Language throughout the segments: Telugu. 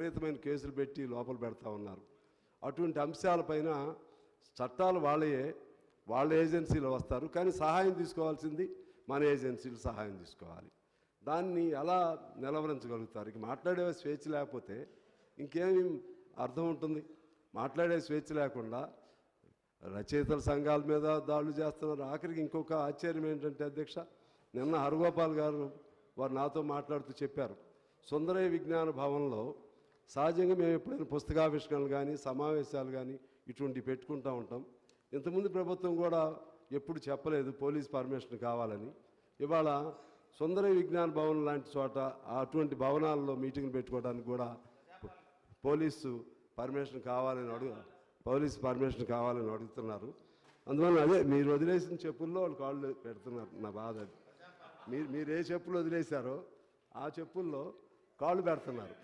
విపరీతమైన కేసులు పెట్టి లోపల పెడతా ఉన్నారు. అటువంటి అంశాలపైన చట్టాలు వాళ్ళయే వాళ్ళ ఏజెన్సీలు వస్తారు. కానీ సహాయం తీసుకోవాల్సింది మన ఏజెన్సీలు సహాయం తీసుకోవాలి. దాన్ని ఎలా నిలవరించగలుగుతారు? ఇక మాట్లాడే స్వేచ్ఛ లేకపోతే ఇంకేమి అర్థం ఉంటుంది. మాట్లాడే స్వేచ్ఛ లేకుండా రచయితల సంఘాల మీద దాడులు చేస్తున్నారు. ఆఖరికి ఇంకొక ఆశ్చర్యం ఏంటంటే అధ్యక్ష నిన్న హరగోపాల్ గారు వారు నాతో మాట్లాడుతూ చెప్పారు. సుందరయ్య విజ్ఞాన భవన్లో సహజంగా మేము ఎప్పుడైనా పుస్తకావిష్కరణలు కానీ సమావేశాలు కానీ ఇటువంటివి పెట్టుకుంటూ ఉంటాం. ఇంతకుముందు ప్రభుత్వం కూడా ఎప్పుడు చెప్పలేదు పోలీస్ పర్మిషన్ కావాలని. ఇవాళ సుందర విజ్ఞాన భవన్ లాంటి చోట అటువంటి భవనాల్లో మీటింగ్లు పెట్టుకోవడానికి కూడా పోలీసు పర్మిషన్ కావాలని అడుగు పోలీసు పర్మిషన్ కావాలని అడుగుతున్నారు. అందువల్ల అదే మీరు వదిలేసిన చెప్పుల్లో వాళ్ళు కాళ్ళు పెడుతున్నారు నా బాధ అది. మీరు మీరు ఏ చెప్పులు వదిలేశారో ఆ చెప్పుల్లో కాళ్ళు పెడుతున్నారు.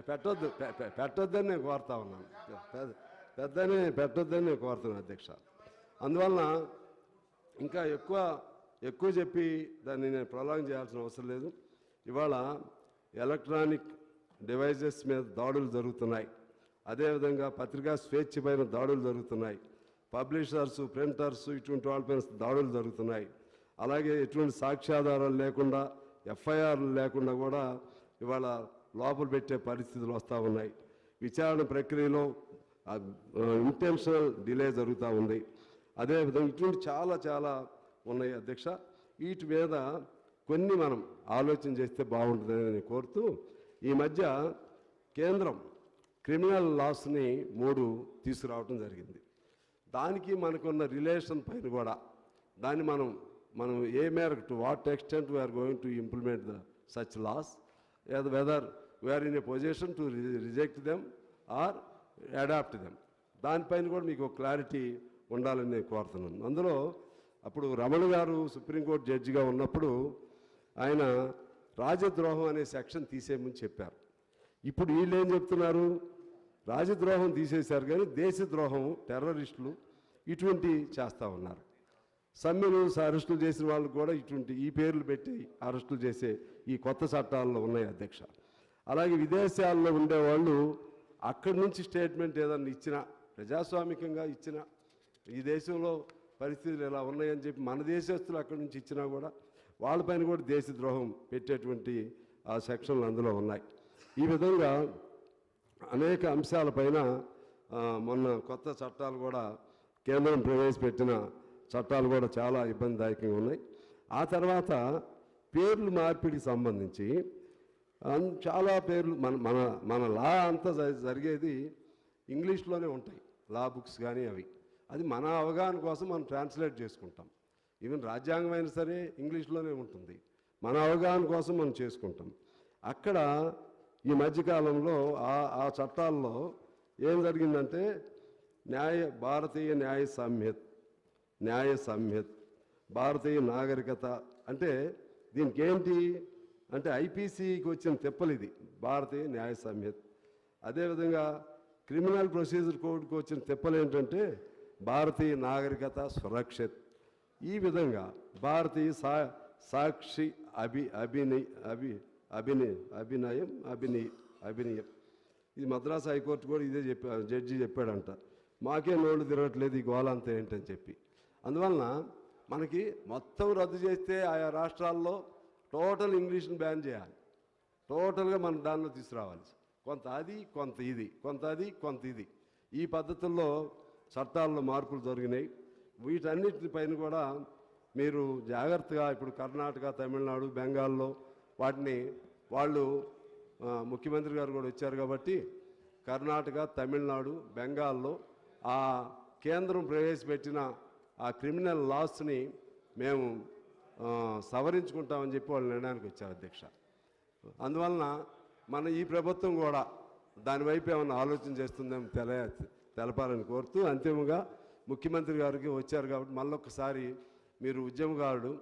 పెట్టొద్దు పె- పెట్టొద్దని నేను కోరుతా ఉన్నాను. పెద్ద పెద్దని పెట్టొద్దని నేను కోరుతున్నాను అధ్యక్ష. అందువలన ఇంకా ఎక్కువ ఎక్కువ చెప్పి దాన్ని నేను ప్రొలాంగ్ చేయాల్సిన అవసరం లేదు. ఇవాళ ఎలక్ట్రానిక్ డివైజెస్ మీద దాడులు జరుగుతున్నాయి. అదేవిధంగా పత్రికా స్వేచ్ఛ పైన దాడులు జరుగుతున్నాయి. పబ్లిషర్స్ ప్రింటర్స్ ఇటువంటి వాళ్ళపైన దాడులు జరుగుతున్నాయి. అలాగే ఎటువంటి సాక్ష్యాధారాలు లేకుండా ఎఫ్ఐఆర్లు లేకుండా కూడా ఇవాళ లోపల పెట్టే పరిస్థితులు వస్తూ ఉన్నాయి. విచారణ ప్రక్రియలో ఇంటెన్షనల్ డిలే జరుగుతూ ఉంది. అదేవిధంగా ఇటువంటి చాలా చాలా ఉన్నాయి అధ్యక్ష. వీటి మీద కొన్ని మనం ఆలోచన చేస్తే బాగుంటుందని నేను కోరుతూ ఈ మధ్య కేంద్రం క్రిమినల్ లాస్ని మూడు తీసుకురావటం జరిగింది. దానికి మనకున్న రిలేషన్ పైన కూడా దాన్ని మనం మనం ఏ మేరకు to what extent we are going to implement the such laws whether we are in a position to reject them or adopt them దానిపైన కూడా మీకు క్లారిటీ ఉండాలని నేను కోరుతున్నాను అందులో అప్పుడు రమణ గారు సుప్రీంకోర్టు జడ్జిగా ఉన్నప్పుడు ఆయన రాజద్రోహం అనే సెక్షన్ తీసేయమని చెప్పారు. ఇప్పుడు వీళ్ళు ఏం చెప్తున్నారు? రాజద్రోహం తీసేశారు కానీ దేశద్రోహం టెర్రరిస్టులు ఇటువంటి చేస్తూ ఉన్నారు. సమ్మెలు అరెస్టులు చేసిన వాళ్ళు కూడా ఇటువంటి ఈ పేర్లు పెట్టి అరెస్టులు చేసే ఈ కొత్త చట్టాల్లో ఉన్నాయి అధ్యక్ష. అలాగే విదేశాల్లో ఉండేవాళ్ళు అక్కడి నుంచి స్టేట్మెంట్ ఏదన్నా ఇచ్చినా ప్రజాస్వామికంగా ఇచ్చిన ఈ దేశంలో పరిస్థితులు ఇలా ఉన్నాయని చెప్పి మన దేశస్తులు అక్కడి నుంచి ఇచ్చినా కూడా వాళ్ళపైన కూడా దేశద్రోహం పెట్టేటువంటి ఆ సెక్షన్లు అందులో ఉన్నాయి. ఈ విధంగా అనేక అంశాలపైన మొన్న కొత్త చట్టాలు కూడా కేంద్రం ప్రవేశపెట్టిన చట్టాలు కూడా చాలా ఇబ్బందిదాయకంగా ఉన్నాయి. ఆ తర్వాత పేర్లు మార్పిడికి సంబంధించి చాలా పేర్లు మన మన మన లా అంతా జ- జరిగేది ఇంగ్లీష్లోనే ఉంటాయి. లా బుక్స్ కానీ అవి. అది మన అవగాహన కోసం మనం ట్రాన్స్లేట్ చేసుకుంటాం. ఈవెన్ రాజ్యాంగం అయినా సరే ఇంగ్లీష్లోనే ఉంటుంది. మన అవగాహన కోసం మనం చేసుకుంటాం. అక్కడ ఈ మధ్యకాలంలో ఆ ఆ చట్టాల్లో ఏం జరిగిందంటే న్యాయ భారతీయ న్యాయ సంహిత్ న్యాయ సంహిత్ భారతీయ నాగరికత అంటే దీనికి ఏంటి అంటే ఐపీసీకి వచ్చిన తెప్పలు ఇది భారతీయ న్యాయ సంహిత్ అదేవిధంగా క్రిమినల్ ప్రొసీజర్ కోడ్కి వచ్చిన తెప్పలు ఏంటంటే భారతీయ నాగరికత సురక్షిత్. ఈ విధంగా భారతీయ సా సాక్షి అభి అభినయ్ అభి అభినయ అభినయం అభినయ అభినయం. ఇది మద్రాసు హైకోర్టు కూడా ఇదే చెప్పా జడ్జి చెప్పాడంట. మాకే నోళ్ళు తిరగట్లేదు ఈ గోళ అంతా ఏంటని చెప్పి. అందువలన మనకి మొత్తం రద్దు చేస్తే ఆయా రాష్ట్రాల్లో టోటల్ ఇంగ్లీష్ని బ్యాన్ చేయాలి. టోటల్గా మనం దానిలో తీసుకురావాలి. కొంత అది కొంత ఇది కొంత అది కొంత ఇది. ఈ పద్ధతుల్లో చట్టాల్లో మార్పులు జరిగినాయి. వీటన్నిటిపైన కూడా మీరు జాగ్రత్తగా ఇప్పుడు కర్ణాటక తమిళనాడు బెంగాల్లో వాటిని వాళ్ళు ముఖ్యమంత్రి గారు కూడా వచ్చారు కాబట్టి కర్ణాటక తమిళనాడు బెంగాల్లో ఆ కేంద్రం ప్రవేశపెట్టిన ఆ క్రిమినల్ లాస్ని మేము సవరించుకుంటామని చెప్పి వాళ్ళు నిర్ణయానికి వచ్చారు అధ్యక్ష. అందువలన మన ఈ ప్రభుత్వం కూడా దాని వైపు ఏమైనా ఆలోచన చేస్తుందేమో తెల తెలపాలని కోరుతూ అంతిమంగా ముఖ్యమంత్రి గారికి వచ్చారు కాబట్టి మళ్ళొకసారి మీరు ఉద్యమకారుడు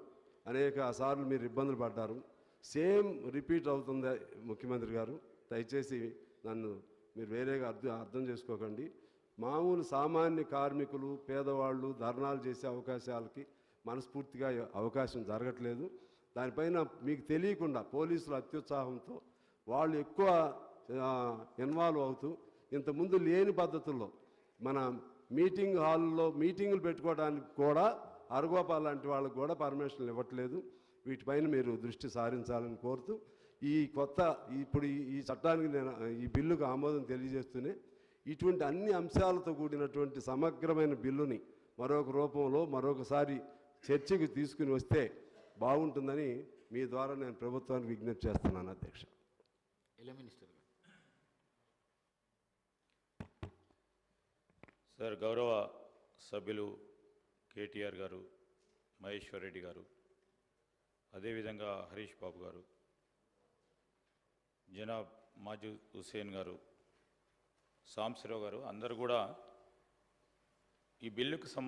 అనేక సార్లు మీరు ఇబ్బందులు పడ్డారు. సేమ్ రిపీట్ అవుతుంది ముఖ్యమంత్రి గారు. దయచేసి నన్ను మీరు వేరేగా అర్థం అర్థం చేసుకోకండి. మామూలు సామాన్య కార్మికులు పేదవాళ్ళు ధర్నాలు చేసే అవకాశాలకి మనస్ఫూర్తిగా అవకాశం జరగట్లేదు. దానిపైన మీకు తెలియకుండా పోలీసులు అత్యుత్సాహంతో వాళ్ళు ఎక్కువ ఇన్వాల్వ్ అవుతూ ఇంతకుముందు లేని పద్ధతుల్లో మన మీటింగ్ హాల్లో మీటింగులు పెట్టుకోవడానికి కూడా అరగోపాల్ లాంటి వాళ్ళకు కూడా పర్మిషన్లు ఇవ్వట్లేదు. వీటిపైన మీరు దృష్టి సారించాలని కోరుతూ ఈ కొత్త ఇప్పుడు ఈ చట్టానికి నేను ఈ బిల్లుకు ఆమోదం తెలియజేస్తూనే ఇటువంటి అన్ని అంశాలతో కూడినటువంటి సమగ్రమైన బిల్లుని మరొక రూపంలో మరొకసారి చర్చకి తీసుకుని వస్తే బాగుంటుందని మీ ద్వారా నేను ప్రభుత్వానికి విజ్ఞప్తి చేస్తున్నాను అధ్యక్ష. ఎలా మినిస్టర్ గారు? సార్ గౌరవ సభ్యులు కేటీఆర్ గారు మహేశ్వర్ రెడ్డి గారు అదేవిధంగా హరీష్ బాబు గారు జనాబ్ మాజూద్ హుస్సేన్ గారు సాంబశివరావు గారు అందరూ కూడా ఈ బిల్లుకు సంబంధించి